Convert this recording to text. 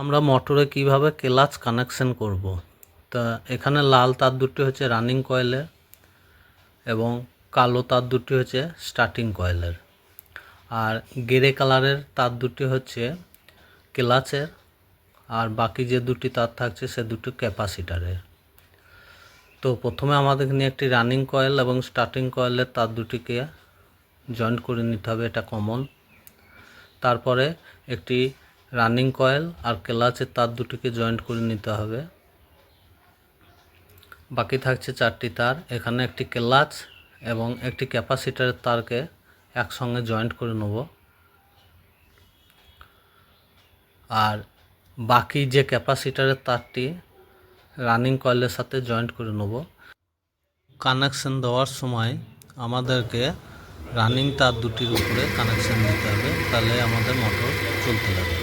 আমরা মোটরে কীভাবে ক্লাচ কানেকশন করব? তা এখানে লাল তার দুটি হচ্ছে রানিং কয়েলের এবং কালো তার দুটি হচ্ছে স্টার্টিং কয়েলের। আর গ্রে কালারের তার দুটি হচ্ছে ক্লাচের, আর বাকি যে দুটি তার থাকছে সে দুটি ক্যাপাসিটারের। তো প্রথমে আমাদের নিয়ে একটি রানিং কয়েল এবং স্টার্টিং কয়েলের তার দুটিকে জয়েন্ট করে নিতে হবে, এটা কমন। তারপরে একটি রানিং কয়েল আর ক্লাচের তার দুটিকে জয়েন্ট করে নিতে হবে। বাকি থাকছে চারটি তার। এখানে একটি ক্লাচ এবং একটি ক্যাপাসিটারের তারকে একসঙ্গে জয়েন্ট করে নেব। আর বাকি যে ক্যাপাসিটারের তারটি রানিং কয়েলের সাথে জয়েন্ট করে নেব। কানেকশন দেওয়ার সময় আমাদেরকে রানিং তার দুটির উপরে কানেকশন দিতে হবে। তাহলে আমাদের মোটর চলতে লাগবে।